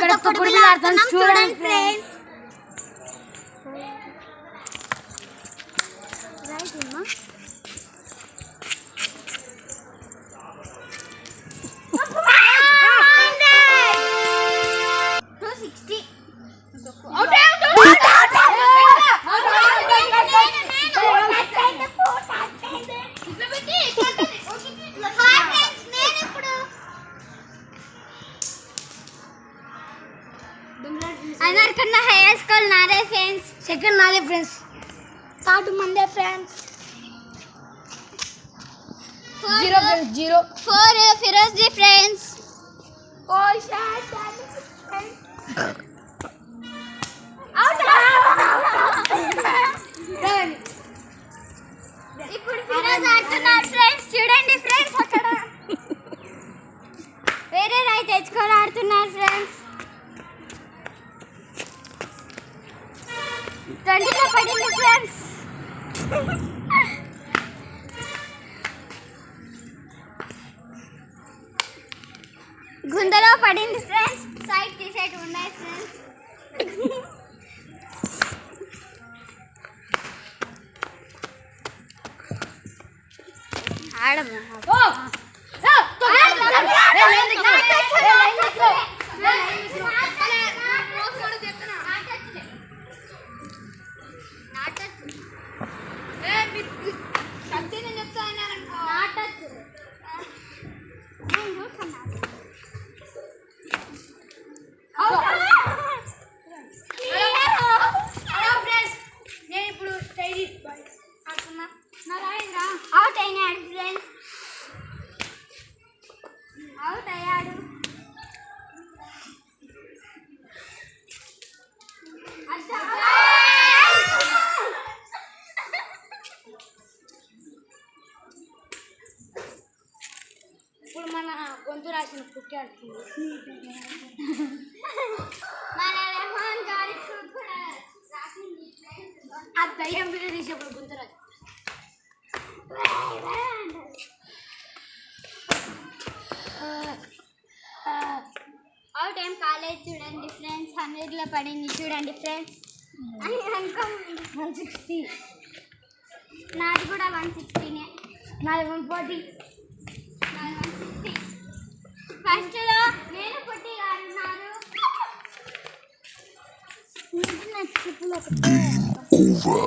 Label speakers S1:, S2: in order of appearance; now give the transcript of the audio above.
S1: ఇక్కడ తొక్కుడు ఆడుతున్నాం చూడండి ఫ్రెండ్స్
S2: అందరికన్నా హై స్కూల్ నాదే ఫ్రెండ్స్
S1: సెకండ్ నాదే ఫ్రెండ్స్ థర్డ్ మందే friends zero zero
S2: four Firoz the friends
S1: ఓ
S2: ఇప్పుడు ఫిరోజ్ ఆడుతున్నారు ఫ్రెండ్స్ చూడండి ఫ్రెండ్స్ అక్కడ. వేరే రాయి తెచ్చుకొని ఆడుతున్నారు ఫ్రెండ్స్ ట్వంటీలో పడింది ఫ్రెండ్స్ గుందలో పడింది ఫ్రెండ్స్ సైడ్ తీసేటి ఉన్నాయి ఫ్రెండ్స్
S1: ఆడమ్మా
S2: అవుట్ అయినాడు ఫ్రెండ్స్ అవుట్ అయ్యాడు
S1: ఇప్పుడు మన గొంతు రాసిన కుట్టి ఆడుతుంది
S2: మన రెహమాన్ గారి
S1: తీసేప్పుడు గొంతు రాసి.
S2: అవుట్ ఏం కాలేజ్ చూడండి ఫ్రెండ్స్ హండ్రెడ్లో పడింది చూడండి ఫ్రెండ్స్
S1: వన్ సిక్స్టీ
S2: నాది కూడా వన్ సిక్స్టీనే
S1: నాది వన్ ఫార్టీ
S2: నాది వన్ సిక్స్టీ ఫస్ట్లో నేను పుట్టి ఆడున్నారు
S1: నాకు చెప్పులు ఒకటే